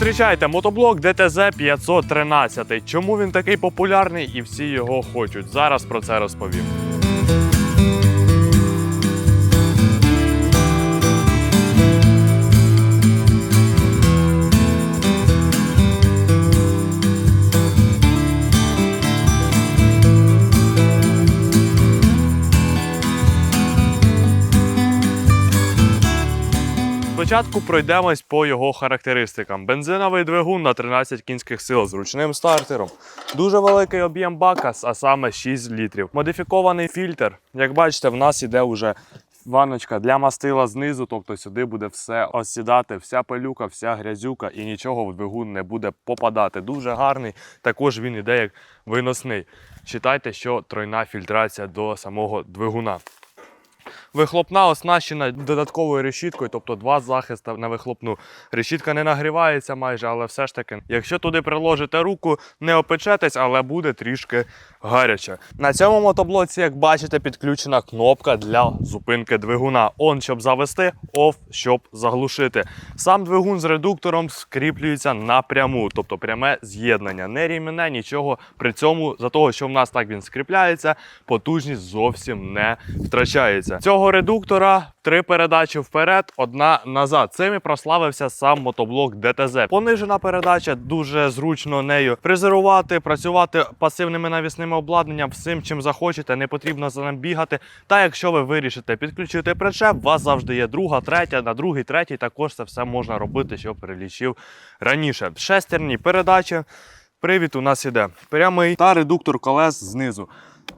Зустрічайте мотоблок ДТЗ 513. Чому він такий популярний і всі його хочуть? Зараз про це розповім. Спочатку пройдемось по його характеристикам. Бензиновий двигун на 13 кінських сил з ручним стартером. Дуже великий об'єм бака, а саме 6 літрів. Модифікований фільтр. Як бачите, в нас іде вже ванночка для мастила знизу, тобто сюди буде все осідати, вся пилюка, вся грязюка і нічого в двигун не буде попадати. Дуже гарний. Також він іде як виносний. Читайте, що тройна фільтрація до самого двигуна. Вихлопна оснащена додатковою решіткою, тобто два захисти на вихлопну. Решітка не нагрівається майже, але все ж таки, якщо туди приложите руку, не опечетесь, але буде трішки гаряче. На цьому мотоблоці, як бачите, підключена кнопка для зупинки двигуна. Он, щоб завести, оф, щоб заглушити. Сам двигун з редуктором скріплюється напряму, тобто пряме з'єднання. Не рівне, нічого. При цьому, за того, що в нас так він скріпляється, потужність зовсім не втрачається. Цього редуктора три передачі вперед, одна назад. Цим і прославився сам мотоблок ДТЗ. Понижена передача дуже зручно нею фрезерувати, працювати пасивними навісними обладнанням, всім чим захочете, не потрібно за ним бігати. Та якщо ви вирішите підключити причеп, у вас завжди є друга, третя, на другий, третій. Також це все можна робити, що перелічив раніше. Шестерні передачі. Привід у нас іде прямий та редуктор колес знизу.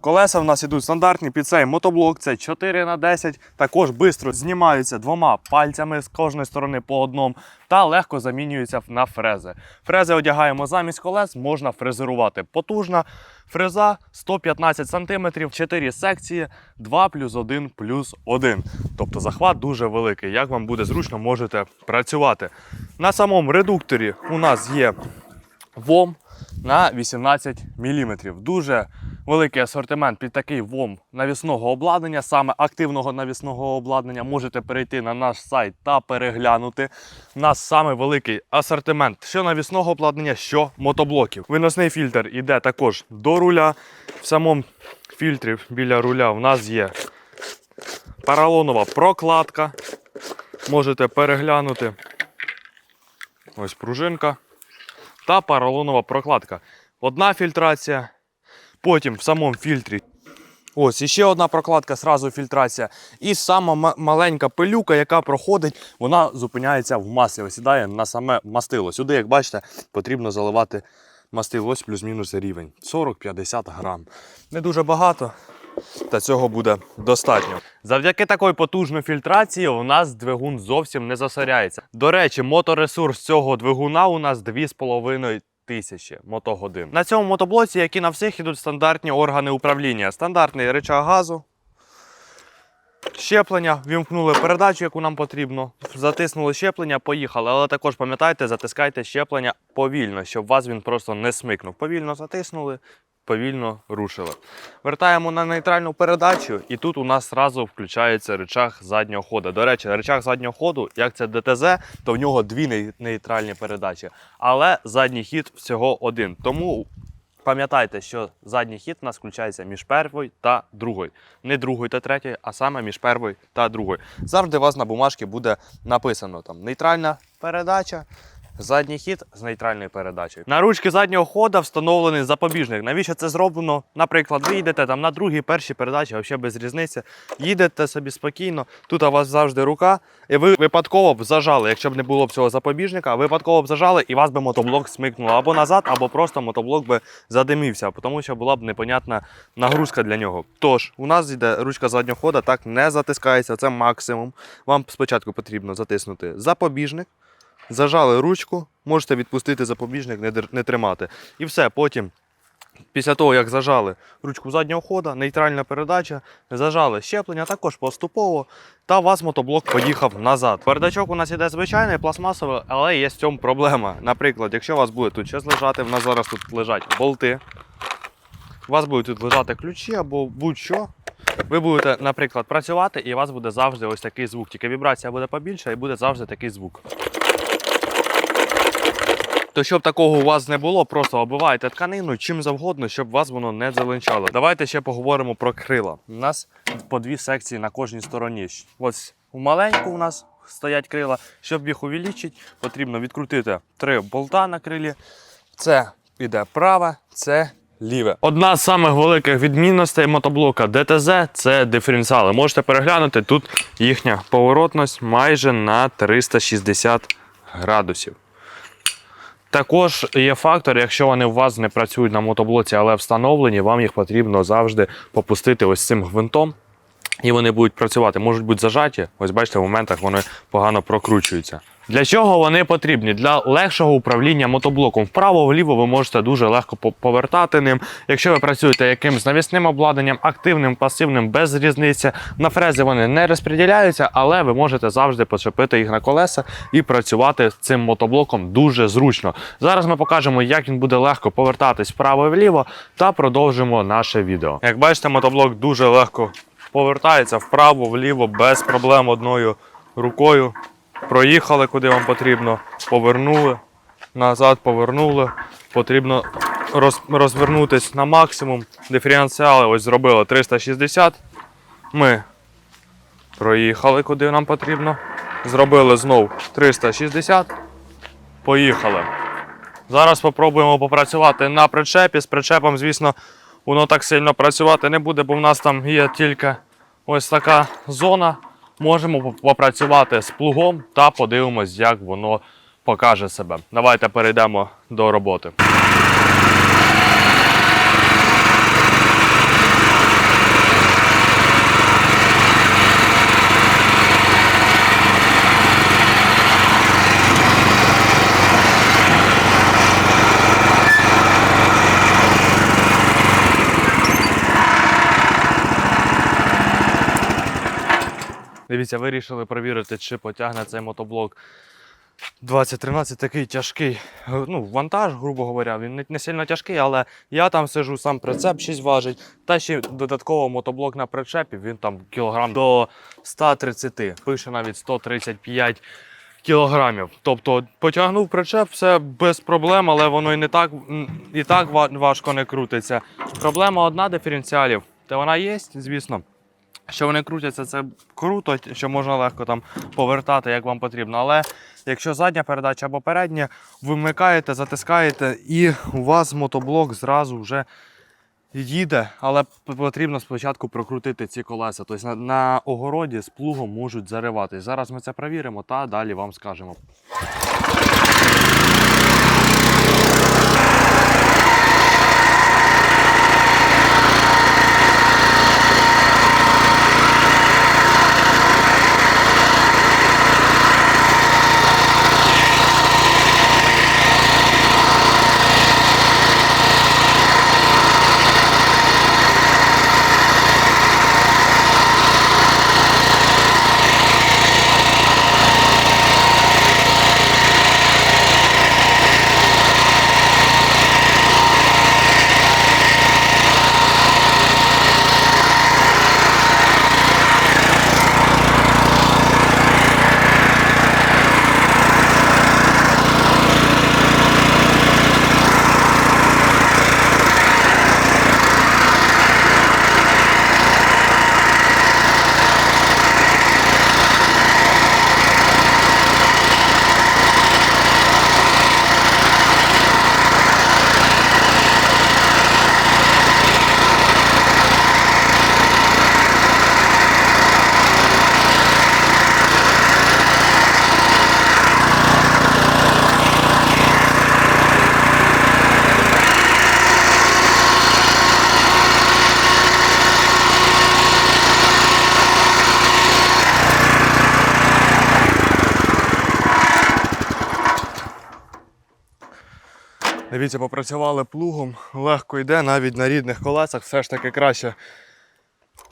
Колеса в нас ідуть стандартні під цей мотоблок, це 4 на 10 також швидко знімаються двома пальцями з кожної сторони по одному та легко замінюються на фрези. Фрези одягаємо замість колес, можна фрезерувати. Потужна фреза 115 см, 4 секції, 2 плюс 1 плюс 1. Тобто захват дуже великий. Як вам буде зручно, можете працювати. На самому редукторі у нас є ВОМ на 18 мм. Дуже великий асортимент під такий ВОМ навісного обладнання, саме активного навісного обладнання. Можете перейти на наш сайт та переглянути. У нас саме великий асортимент що навісного обладнання, що мотоблоків. Виносний фільтр іде також до руля. В самому фільтрі біля руля у нас є поролонова прокладка. Можете переглянути. Ось пружинка та поролонова прокладка. Одна фільтрація, потім в самому фільтрі. Ось іще одна прокладка, сразу фільтрація. І сама ма- маленька пилюка, яка проходить, вона зупиняється в маслі, осідає на саме мастило. Сюди, як бачите, потрібно заливати мастило. Ось плюс-мінус рівень. 40-50 грам. Не дуже багато. Та цього буде достатньо. Завдяки такої потужної фільтрації у нас двигун зовсім не засоряється. До речі, моторесурс цього двигуна у нас 2,5 тисячі мотогодин. На цьому мотоблоці, як і на всіх, ідуть стандартні органи управління. Стандартний реча газу, щеплення, вімкнули передачу, яку нам потрібно. Затиснули щеплення, поїхали. Але також пам'ятайте, затискайте щеплення повільно, щоб вас він просто не смикнув. Повільно затиснули, повільно рушили. Вертаємо на нейтральну передачу, і тут у нас одразу включається рычаг заднього ходу. До речі, рычаг заднього ходу, як це ДТЗ, то в нього дві нейтральні передачі, але задній хід всього один. Тому пам'ятайте, що задній хід у нас включається між первою та другою. Не другою та третьою, а саме між первою та другою. Завжди у вас на бумажці буде написано там нейтральна передача. Задній хід з нейтральною передачею. На ручки заднього хода встановлений запобіжник. Навіщо це зроблено? Наприклад, ви їдете там на другій, першій передачі, взагалі без різниці. Їдете собі спокійно. Тут у вас завжди рука, і ви випадково б зажали, якщо б не було б цього запобіжника, випадково б зажали, і вас би мотоблок смикнуло або назад, або просто мотоблок би задимівся, тому що була б непонятна нагрузка для нього. Тож, у нас йде ручка заднього хода, так не затискається, це максимум. Вам спочатку потрібно затиснути запобіжник. Зажали ручку, можете відпустити запобіжник, не, тримати. І все, потім, після того, як зажали ручку заднього хода, нейтральна передача, зажали щеплення також поступово, та у вас мотоблок поїхав назад. Передачок у нас іде звичайний, пластмасовий, але є з цьому проблема. Наприклад, якщо у вас буде тут щось лежати, в нас зараз тут лежать болти, у вас будуть тут лежати ключі або будь-що. Ви будете, наприклад, працювати, і у вас буде завжди ось такий звук. Тільки вібрація буде побільша і буде завжди такий звук. То щоб такого у вас не було, просто оббивайте тканину чим завгодно, щоб вас воно не залинчало. Давайте ще поговоримо про крила. У нас по дві секції на кожній стороні. Ось у маленьку у нас стоять крила. Щоб їх увеличити, потрібно відкрутити три болта на крилі. Це іде праве, це ліве. Одна з самих великих відмінностей мотоблока ДТЗ це диференціали. Можете переглянути, тут їхня поворотність майже на 360 градусів. Також є фактор, якщо вони у вас не працюють на мотоблоці, але встановлені, вам їх потрібно завжди попустити ось цим гвинтом. І вони будуть працювати, можуть бути зажаті. Ось бачите, в моментах вони погано прокручуються. Для чого вони потрібні? Для легшого управління мотоблоком. Вправо-вліво ви можете дуже легко повертати ним. Якщо ви працюєте якимсь навісним обладнанням, активним, пасивним, без різниці. На фрези вони не розподіляються, але ви можете завжди почепити їх на колеса і працювати з цим мотоблоком дуже зручно. Зараз ми покажемо, як він буде легко повертатись вправо і вліво, та продовжимо наше відео. Як бачите, мотоблок дуже легко повертається вправо, вліво, без проблем одною рукою. Проїхали куди вам потрібно, повернули, назад повернули. Потрібно роз, розвернутися на максимум. Диференціали ось зробили 360. Ми проїхали куди нам потрібно. Зробили знов 360. Поїхали. Зараз спробуємо попрацювати на причепі. З причепом, звісно, воно так сильно працювати не буде, бо в нас там є тільки ось така зона. Можемо попрацювати з плугом та подивимось, як воно покаже себе. Давайте перейдемо до роботи. Дивіться, вирішили перевірити, чи потягне цей мотоблок 2013 такий тяжкий. е, Ну, вантаж, грубо говоря, він не, сильно тяжкий, але я там сижу, сам прицеп 6 важить. Та ще додатково мотоблок на причепі, він там кілограм до 130, пише навіть 135 кілограмів. Тобто потягнув причеп, все без проблем, але воно і не так, і так важко не крутиться. Проблема одна диференціалів. Та вона є, звісно. Що вони крутяться, це круто, що можна легко там повертати, як вам потрібно. Але якщо задня передача або передня, ви вмикаєте, затискаєте, і у вас мотоблок зразу вже їде, але потрібно спочатку прокрутити ці колеса. Тобто на, на огороді з плугом можуть зариватись. Зараз ми це перевіримо та далі вам скажемо. Дивіться, попрацювали плугом, легко йде, навіть на рідних колесах все ж таки краще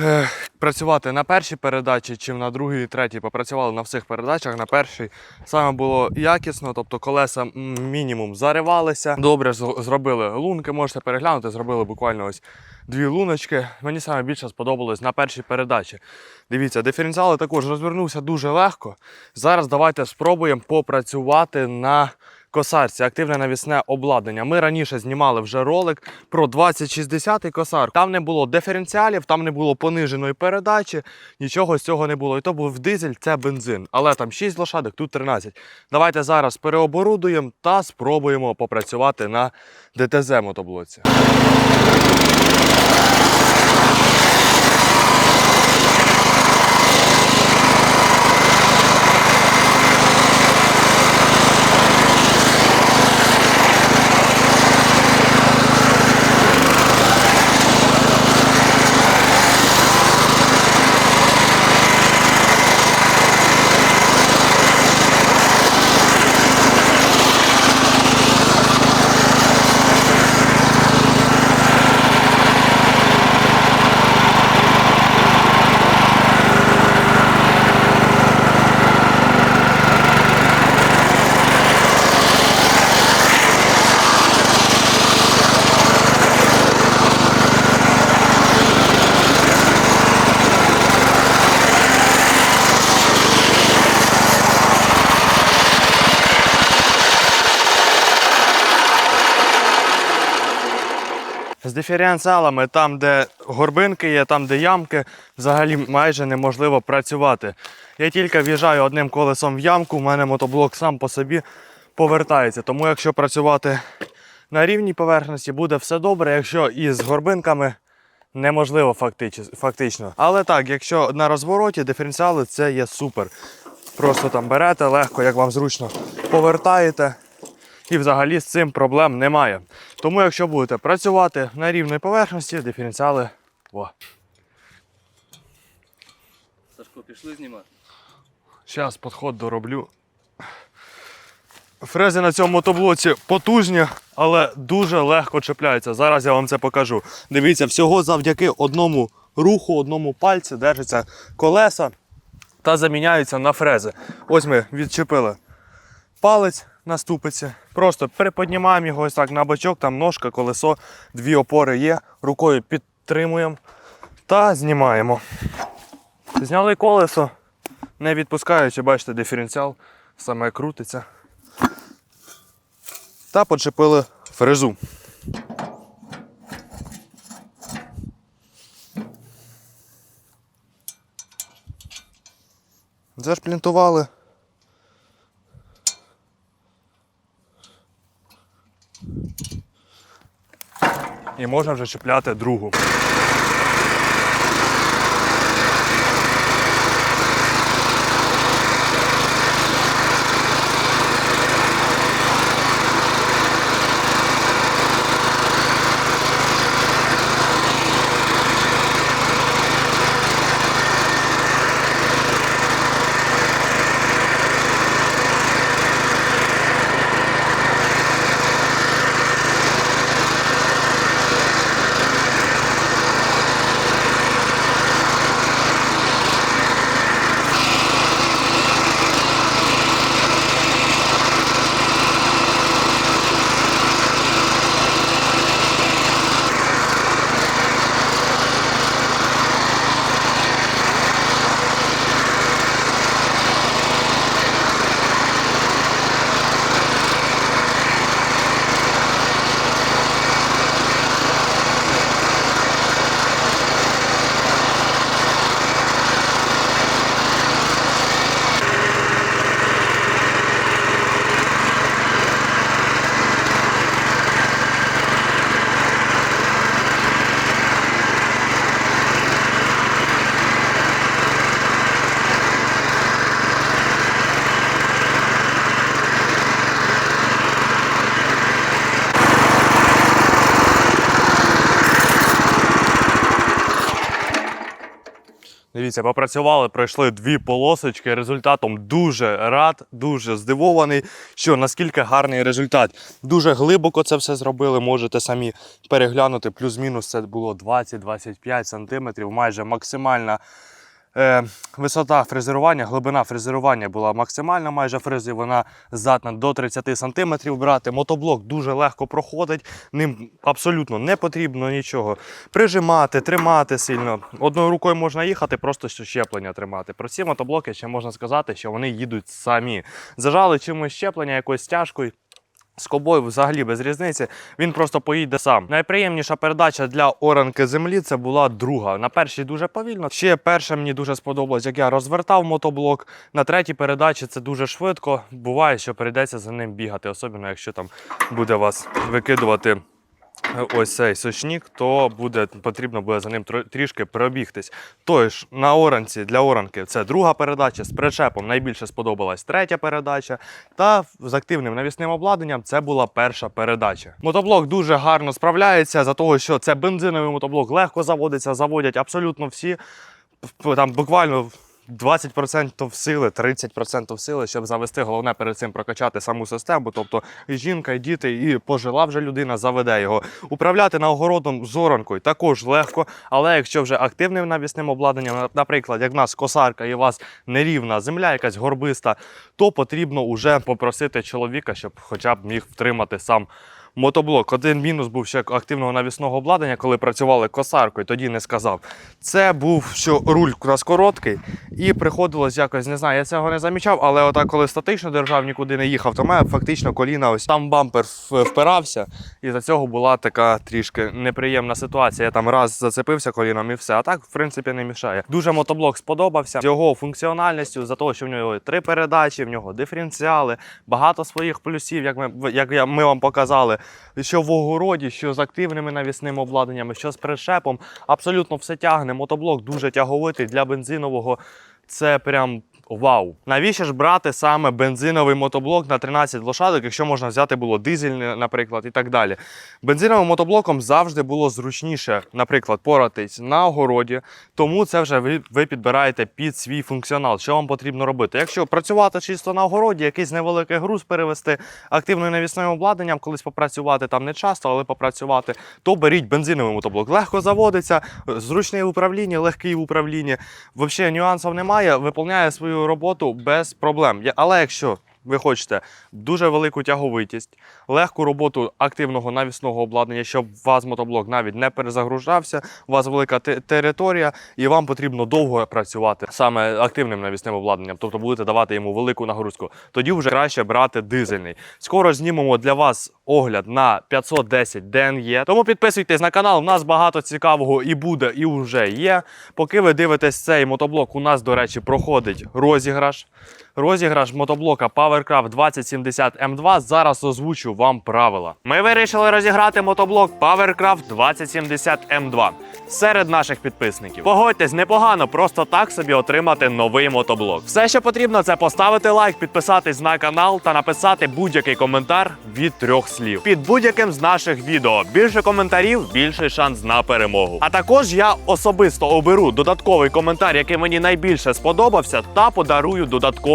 е, працювати на першій передачі, чим на другій і третій. Попрацювали на всіх передачах. На першій саме було якісно, тобто колеса мінімум заривалися. Добре зробили лунки, можете переглянути, зробили буквально ось дві луночки. Мені саме більше сподобалось на першій передачі. Дивіться, диференціали також розвернувся дуже легко. Зараз давайте спробуємо попрацювати на косар це активне навісне обладнання. Ми раніше знімали вже ролик про 2060 косар. Там не було диференціалів, там не було пониженої передачі, нічого з цього не було. І то був дизель, це бензин. Але там 6 лошадок, тут 13. Давайте зараз переоборудуємо та спробуємо попрацювати на ДТЗ мотоблоці. Диференціалами, там, де горбинки є, там, де ямки, взагалі майже неможливо працювати. Я тільки в'їжджаю одним колесом в ямку, у мене мотоблок сам по собі повертається. Тому якщо працювати на рівній поверхності, буде все добре. Якщо із горбинками неможливо фактично. Але так, якщо на розвороті диференціали це є супер. Просто там берете легко, як вам зручно, повертаєте. І взагалі з цим проблем немає. Тому, якщо будете працювати на рівній поверхності, диференціали. О. Сашко, пішли знімати. Зараз підход дороблю. Фрези на цьому мотоблоці потужні, але дуже легко чіпляються. Зараз я вам це покажу. Дивіться, всього завдяки одному руху, одному пальці держаться колеса та заміняються на фрези. Ось ми відчепили палець на ступиці. Просто приподнімаємо його ось так на бочок, там ножка, колесо, дві опори є. Рукою підтримуємо та знімаємо. Зняли колесо, не відпускаючи, бачите, диференціал саме крутиться. Та почепили фрезу. Зашплінтували. І можна вже чіпляти другу. Дивіться, попрацювали, пройшли дві полосочки. Результатом дуже рад, дуже здивований, що наскільки гарний результат. Дуже глибоко це все зробили. Можете самі переглянути. Плюс-мінус це було 20-25 см, майже максимальна висота фрезерування, глибина фрезерування була максимальна, майже фрези вона здатна до 30 см брати. Мотоблок дуже легко проходить, ним абсолютно не потрібно нічого прижимати, тримати сильно. Одною рукою можна їхати, просто щеплення тримати. Про ці мотоблоки ще можна сказати, що вони їдуть самі. Зажали чимось щеплення, якоюсь стяжкою. З кобою взагалі без різниці, він просто поїде сам. Найприємніша передача для оранки землі це була друга. На першій дуже повільно. Ще перша мені дуже сподобалось, як я розвертав мотоблок. На третій передачі це дуже швидко. Буває, що прийдеться за ним бігати, особливо якщо там буде вас викидувати ось цей сочнік, то буде потрібно буде за ним трішки пробігтись. Тож на оранці для оранки це друга передача з причепом. Найбільше сподобалась третя передача. Та з активним навісним обладнанням це була перша передача. Мотоблок дуже гарно справляється за того, що це бензиновий мотоблок, легко заводиться, заводять абсолютно всі. Там буквально 20% сили, 30% сили, щоб завести. Головне перед цим прокачати саму систему. Тобто і жінка, і діти, і пожила вже людина заведе його. Управляти на огородом з також легко. Але якщо вже активним навісним обладнанням, наприклад, як в нас косарка і у вас нерівна земля, якась горбиста, то потрібно вже попросити чоловіка, щоб хоча б міг втримати сам. Мотоблок. Один мінус був ще активного навісного обладнання, коли працювали косаркою, тоді не сказав. Це був, що руль у нас короткий, і приходилось якось, не знаю, я цього не замічав, але отак, коли статично держав, нікуди не їхав, то мене фактично коліна ось там бампер впирався, і за цього була така трішки неприємна ситуація. Я там раз зацепився коліном і все. А так, в принципі, не мішає. Дуже мотоблок сподобався з його функціональністю, за того, що в нього три передачі, в нього диференціали, багато своїх плюсів, як ми, як я- ми вам показали. Що в огороді, що з активними навісними обладнаннями, що з пришепом. Абсолютно все тягне. Мотоблок дуже тяговитий для бензинового. Це прям. Вау! Навіщо ж брати саме бензиновий мотоблок на 13 лошадок, якщо можна взяти було дизельний, наприклад, і так далі. Бензиновим мотоблоком завжди було зручніше, наприклад, поратись на огороді, тому це вже ви, ви підбираєте під свій функціонал, що вам потрібно робити. Якщо працювати чисто на огороді, якийсь невеликий груз перевести, активним навісним обладнанням, колись попрацювати там не часто, але попрацювати, то беріть бензиновий мотоблок. Легко заводиться, зручний в управлінні, легкий в управлінні. Взагалі нюансів немає, виповняє свою роботу без проблем. Але якщо ви хочете дуже велику тяговитість, легку роботу активного навісного обладнання, щоб у вас мотоблок навіть не перезагружався, у вас велика територія, і вам потрібно довго працювати саме активним навісним обладнанням, тобто будете давати йому велику нагрузку. Тоді вже краще брати дизельний. Скоро знімемо для вас огляд на 510 DNE. Тому підписуйтесь на канал. У нас багато цікавого і буде, і вже є. Поки ви дивитесь цей мотоблок, у нас, до речі, проходить розіграш. Розіграш мотоблока PowerCraft 2070 M2. Зараз озвучу вам правила. Ми вирішили розіграти мотоблок PowerCraft 2070 M2 серед наших підписників. Погодьтесь, непогано просто так собі отримати новий мотоблок. Все, що потрібно, це поставити лайк, підписатись на канал та написати будь-який коментар від трьох слів. Під будь-яким з наших відео. Більше коментарів, більший шанс на перемогу. А також я особисто оберу додатковий коментар, який мені найбільше сподобався, та подарую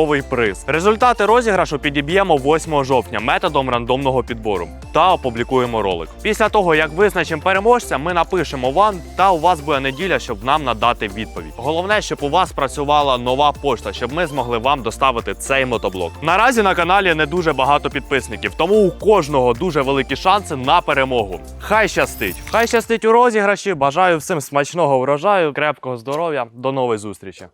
додатковий приз. Результати розіграшу підіб'ємо 8 жовтня методом рандомного підбору та опублікуємо ролик. Після того, як визначимо переможця, ми напишемо вам, та у вас буде неділя, щоб нам надати відповідь. Головне, щоб у вас працювала нова пошта, щоб ми змогли вам доставити цей мотоблок. Наразі на каналі не дуже багато підписників, тому у кожного дуже великі шанси на перемогу. Хай щастить! Хай щастить у розіграші. Бажаю всім смачного врожаю, крепкого здоров'я. До нової зустрічі!